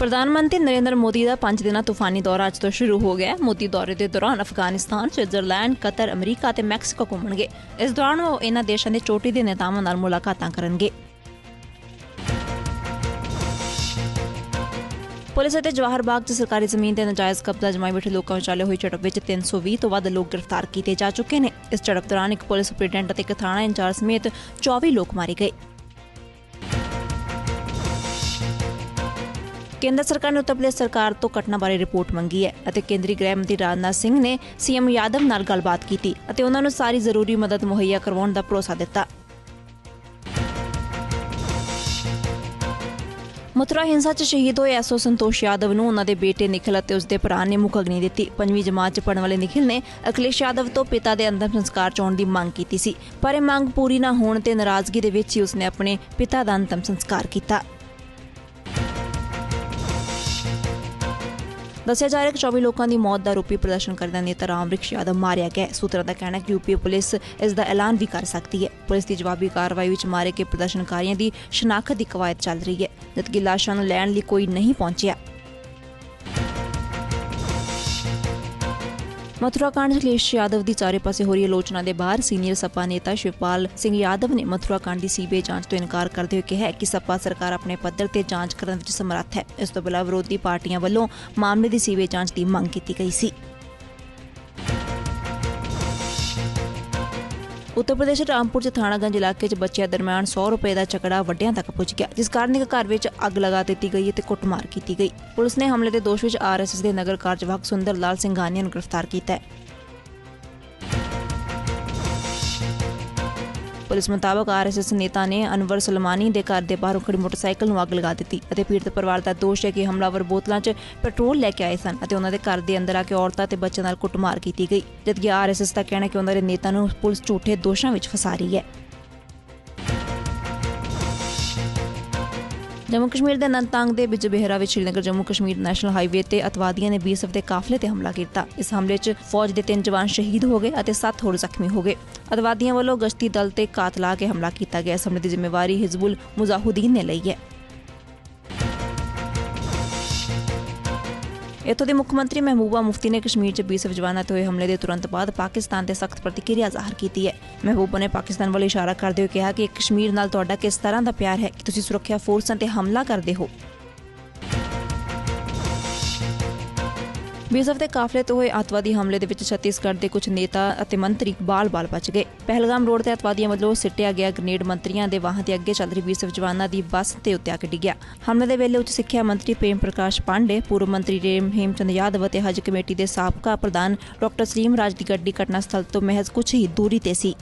ਪ੍ਰਧਾਨ ਮੰਤਰੀ ਨਰਿੰਦਰ ਮੋਦੀ ਦਾ 5 ਦਿਨਾਂ ਤੂਫਾਨੀ ਦੌਰਾ ਅੱਜ ਤੋਂ ਸ਼ੁਰੂ ਹੋ ਗਿਆ। ਹੈ ਮੋਦੀ ਦੌਰੇ ਦੇ ਦੌਰਾਨ ਅਫਗਾਨਿਸਤਾਨ, ਸਵਿਟਜ਼ਰਲੈਂਡ, ਕਤਰ, ਅਮਰੀਕਾ ਤੇ ਮੈਕਸੀਕੋ ਘੁੰਮਣਗੇ। ਇਸ ਦੌਰਾਨ ਉਹ ਇਹਨਾਂ ਦੇਸ਼ਾਂ ਦੇ ਚੋਟੀ ਦੇ ਨੇਤਾਵਾਂ ਨਾਲ ਮੁਲਾਕਾਤਾਂ ਕਰਨਗੇ। ਪੁਲਿਸ ਅਤੇ ਜਵਾਹਰ ਬਾਗ 'ਚ ਸਰਕਾਰੀ ਜ਼ਮੀਨ ਤੇ ਨਜਾਇਜ਼ ਕਬਜ਼ਾ ਜਮਾਈ ਬੈਠੇ ਲੋਕਾਂ ਵਿਚਾਲੇ ਹੋਈ ਝੜਪ ਵਿੱਚ 320 ਤੋਂ ਵੱਧ ਲੋਕ ਗ੍ਰਿਫਤਾਰ ਕੀਤੇ ਜਾ ਚੁੱਕੇ ਨੇ। ਇਸ ਝੜਪ ਦੌਰਾਨ ਇੱਕ ਪੁਲਿਸ ਸੁਪਰਡੈਂਟ ਅਤੇ ਇੱਕ ਥਾਣਾ ਇੰਚਾਰਜ ਸਮੇਤ 24 ਲੋਕ ਮਾਰੇ ਗਏ। ਕੇਂਦਰ ਸਰਕਾਰ ਨੇ ਉੱਤਰ ਪ੍ਰਦੇਸ਼ ਸਰਕਾਰ ਤੋਂ ਘਟਨਾ ਬਾਰੇ ਰਿਪੋਰਟ ਮੰਗੀ ਹੈ ਅਤੇ ਕੇਂਦਰੀ ਗ੍ਰਹਿ ਮੰਤਰੀ ਰਾਜਨਾਥ ਸਿੰਘ ਨੇ ਸੀਐਮ ਯਾਦਵ ਨਾਲ ਗੱਲਬਾਤ ਕੀਤੀ ਅਤੇ ਉਹਨਾਂ ਨੂੰ ਸਾਰੀ ਜ਼ਰੂਰੀ ਮਦਦ ਮੁਹੱਈਆ ਕਰਵਾਉਣ ਦਾ ਭਰੋਸਾ ਦਿੱਤਾ। ਮਥੁਰਾ ਹਿੰਸਾ 'ਚ ਸ਼ਹੀਦ ਹੋਏ ਐਸਓ ਸੰਤੋਸ਼ ਯਾਦਵ ਨੂੰ ਉਹਨਾਂ ਦੇ ਬੇਟੇ ਨਿਖਿਲ ਅਤੇ ਉਸਦੇ ਭਰਾ ਨੇ ਮੁੱਖ ਅਗਨੀ ਦਿੱਤੀ। ਪੰਜਵੀਂ ਜਮਾਤ 'ਚ ਪੜਨ ਵਾਲੇ ਨਿਖਿਲ ਨੇ ਅਖਿਲੇਸ਼ ਯਾਦਵ ਤੋਂ ਪਿਤਾ ਦੇ ਅੰਤਮ ਸੰਸਕਾਰ ਚਾਉਣ ਦੀ ਮੰਗ ਕੀਤੀ ਸੀ, ਪਰ ਇਹ ਮੰਗ ਪੂਰੀ ਨਾ ਹੋਣ ਤੇ ਨਾਰਾਜ਼ਗੀ ਦੇ ਵਿੱਚ ਹੀ ਉਸਨੇ ਆਪਣੇ ਪਿਤਾ ਦਾ ਅੰਤਮ ਸੰਸਕਾਰ ਕੀਤਾ। ਦੱਸਿਆ ਜਾ ਰਿਹਾ ਹੈ ਕਿ 24 ਲੋਕਾਂ ਦੀ ਮੌਤ ਦਾ ਰੂਪੀ ਪ੍ਰਦਰਸ਼ਨ ਕਰਦਾ ਨੇਤਾ ਰਾਮ ਰਿਕਸ਼ ਯਾਦਵ ਮਾਰਿਆ ਗਿਆ ਸੂਤਰਾਂ ਦਾ ਕਹਿਣਾ ਹੈ ਕਿ ਯੂਪੀ ਪੁਲਿਸ ਇਸ ਦਾ ਐਲਾਨ ਵੀ ਕਰ ਸਕਦੀ ਹੈ। ਪੁਲਿਸ ਦੀ ਜਵਾਬੀ ਕਾਰਵਾਈ ਵਿੱਚ ਮਾਰੇ ਗਏ ਪ੍ਰਦਰਸ਼ਨਕਾਰੀਆਂ ਦੀ ਸ਼ਨਾਖਤ ਦੀ ਕਵਾਇਦ ਚੱਲ ਰਹੀ ਹੈ। ਜਦਕਿ ਲਾਸ਼ਾਂ ਨੂੰ ਲੈਣ ਲਈ ਕੋਈ ਨਹੀਂ ਪਹੁੰਚਿਆ। ਮਥੁਰਾ ਕਾਂਡ ਅਖਿਲੇਸ਼ ਯਾਦਵ ਦੀ ਚਾਰੇ ਪਾਸੇ ਹੋ ਰਹੀ ਆਲੋਚਨਾ ਦੇ ਬਾਹਰ ਸੀਨੀਅਰ ਸਪਾ ਨੇਤਾ ਸ਼ਿਵਪਾਲ ਸਿੰਘ ਯਾਦਵ ਨੇ ਮਥੁਰਾ ਕਾਂਡ ਦੀ ਸੀਬੀਆਈ ਜਾਂਚ ਤੋਂ ਇਨਕਾਰ ਕਰਦੇ ਹੋਏ ਕਿਹਾ ਕਿ ਸਪਾ ਸਰਕਾਰ ਆਪਣੇ ਪੱਧਰ ਤੇ ਜਾਂਚ ਕਰਨ ਵਿੱਚ ਸਮਰੱਥ ਹੈ। ਇਸ ਤੋਂ ਬਿਨਾਂ ਵਿਰੋਧੀ ਪਾਰਟੀਆਂ ਵੱਲੋਂ ਮਾਮਲੇ ਦੀ ਸੀਬੀਆਈ ਜਾਂਚ ਦੀ ਮੰਗ ਕੀਤੀ ਗਈ ਸੀ। ਉੱਤਰ ਪ੍ਰਦੇਸ਼ ਦੇ ਰਾਮਪੁਰ ਚ ਥਾਣਾਗੰਜ ਇਲਾਕੇ 'ਚ ਬੱਚਿਆਂ ਦਰਮਿਆਨ 100 ਰੁਪਏ ਦਾ ਝਗੜਾ ਵੱਡਿਆਂ ਤੱਕ ਪਹੁੰਚ ਗਿਆ, ਜਿਸ ਕਾਰਨ ਇੱਕ ਘਰ ਵਿੱਚ ਅੱਗ ਲਗਾ ਦਿੱਤੀ ਗਈ ਤੇ ਕੁੱਟਮਾਰ ਕੀਤੀ ਗਈ। ਪੁਲਿਸ ਨੇ ਹਮਲੇ ਦੇ ਦੋਸ਼ ਵਿੱਚ ਆਰਐਸਐਸ ਦੇ ਨਗਰ ਕਾਰਜਵਾਹਕ ਸੁੰਦਰ ਲਾਲ ਸਿੰਘਾਨੀਆ ਨੂੰ ਗ੍ਰਿਫਤਾਰ ਕੀਤਾ ਹੈ। ਪੁਲਿਸ ਮੁਤਾਬਕ ਆਰਐਸਐਸ ਨੇਤਾ ਨੇ ਅਨਵਰ ਸਲਮਾਨੀ ਦੇ ਘਰ ਦੇ ਬਾਹਰੋਂ ਖੜੀ ਮੋਟਰਸਾਈਕਲ ਨੂੰ ਅੱਗ ਲਗਾ ਦਿੱਤੀ ਅਤੇ ਪੀੜਤ ਪਰਿਵਾਰ ਦਾ ਦੋਸ਼ ਹੈ ਕਿ ਹਮਲਾਵਰ ਬੋਤਲਾਂ 'ਚ ਪੈਟਰੋਲ ਲੈ ਕੇ ਆਏ ਸਨ ਅਤੇ ਉਹਨਾਂ ਦੇ ਘਰ ਦੇ ਅੰਦਰ ਆ ਕੇ ਔਰਤਾਂ ਤੇ ਬੱਚਿਆਂ ਨਾਲ ਕੁੱਟਮਾਰ ਕੀਤੀ ਗਈ, ਜਦਕਿ ਆਰਐਸਐਸ ਦਾ ਕਹਿਣਾ ਹੈ ਕਿ ਉਹਨਾਂ ਦੇ ਨੇਤਾ ਨੂੰ ਪੁਲਿਸ ਝੂਠੇ ਦੋਸ਼ਾਂ ਵਿੱਚ ਫਸਾ ਰਹੀ ਹੈ। ਜੰਮੂ ਕਸ਼ਮੀਰ ਦੇ ਅਨੰਤਨਾਗ ਦੇ ਵਿੱਚ ਬਿਹਰਾ ਵਿੱਚ ਸ਼੍ਰੀਨਗਰ ਜੰਮੂ ਕਸ਼ਮੀਰ ਨੈਸ਼ਨਲ ਹਾਈਵੇ ਤੇ ਅਤਵਾਦੀਆਂ ਨੇ ਬੀਐਸਐਫ ਦੇ ਕਾਫਲੇ ਤੇ ਹਮਲਾ ਕੀਤਾ। ਇਸ ਹਮਲੇ 'ਚ ਫੌਜ ਦੇ ਤਿੰਨ ਜਵਾਨ ਸ਼ਹੀਦ ਹੋ ਗਏ ਅਤੇ 7 ਹੋਰ ਜ਼ਖਮੀ ਹੋ ਗਏ। ਅਤਵਾਦੀਆਂ ਵੱਲੋਂ ਗਸ਼ਤੀ ਦਲ ਤੇ ਕਾਤਲਾ ਕੇ ਹਮਲਾ ਕੀਤਾ ਗਿਆ। ਇਸ ਹਮਲੇ ਦੀ ਜ਼ਿੰਮੇਵਾਰੀ ਹਿਜ਼ਬੁਲ ਮੁਜ਼ਾਹੁਦੀਨ ਨੇ ਲਈ ਹੈ। ਇੱਥੋਂ ਦੇ ਮੁੱਖ ਮੰਤਰੀ ਮਹਿਬੂਬਾ ਮੁਫਤੀ ਨੇ ਕਸ਼ਮੀਰ 'ਚ ਬੀਐਸਐਫ ਜਵਾਨਾਂ ਤੇ ਹੋਏ ਹਮਲੇ ਦੇ ਤੁਰੰਤ ਬਾਅਦ ਪਾਕਿਸਤਾਨ ਤੇ ਸਖਤ ਪ੍ਰਤੀਕਿਰਿਆ ਜ਼ਾਹਰ ਕੀਤੀ ਹੈ। ਮਹਿਬੂਬਾ ਨੇ ਪਾਕਿਸਤਾਨ ਵੱਲ ਇਸ਼ਾਰਾ ਕਰਦੇ ਹੋਏ ਕਿਹਾ ਕਿ ਕਸ਼ਮੀਰ ਨਾਲ ਤੁਹਾਡਾ ਕਿਸ ਤਰ੍ਹਾਂ ਦਾ ਪਿਆਰ ਹੈ? ਕਿ ਤੁਸੀਂ ਸੁਰੱਖਿਆ ਫੋਰਸਾਂ ਤੇ ਹਮਲਾ ਕਰਦੇ ਹੋ? ਬੀਐਸਐਫ ਦੇ ਕਾਫਲੇ ਤੋਂ ਹੋਏ ਅੱਤਵਾਦੀ ਹਮਲੇ ਦੇ ਵਿੱਚ ਛੱਤੀਸਗੜ੍ਹ ਦੇ ਕੁਝ ਨੇਤਾ ਅਤੇ ਮੰਤਰੀ ਬਾਲ-ਬਾਲ ਬਚ ਗਏ। ਪਹਿਲਗਾਮ ਰੋਡ ਤੇ ਅੱਤਵਾਦੀਆਂ ਵੱਲੋਂ ਸਿੱਟਿਆ ਗਿਆ ਗ੍ਰਨੇਡ ਮੰਤਰੀਆਂ ਦੇ ਵਾਹਨ ਦੇ ਅੱਗੇ ਚੱਲ ਰਹੀ ਬੀਐਸਐਫ ਜਵਾਨਾਂ ਦੀ ਬੱਸ ਤੇ ਉੱਤੇ ਆ ਕੇ ਡਿੱਗਿਆ। ਹਮਲੇ ਦੇ ਵੇਲੇ ਉੱਚ ਸਿੱਖਿਆ ਮੰਤਰੀ ਪ੍ਰੇਮ ਪ੍ਰਕਾਸ਼ ਪਾਂਡੇ, ਪੂਰਵ ਮੰਤਰੀ ਰੇਮ ਹੇਮਚੰਦ ਯਾਦਵ ਅਤੇ ਹਜ ਕਮੇਟੀ ਦੇ ਸਾਬਕਾ ਪ੍ਰਧਾਨ ਡਾਕਟਰ ਸਲੀਮ ਰਾਜ ਦੀ ਗੱਡੀ ਘਟਨਾ ਸਥਲ ਤੋਂ ਮਹਿਜ਼ ਕੁਝ ਹੀ ਦੂਰੀ ਤੇ ਸੀ।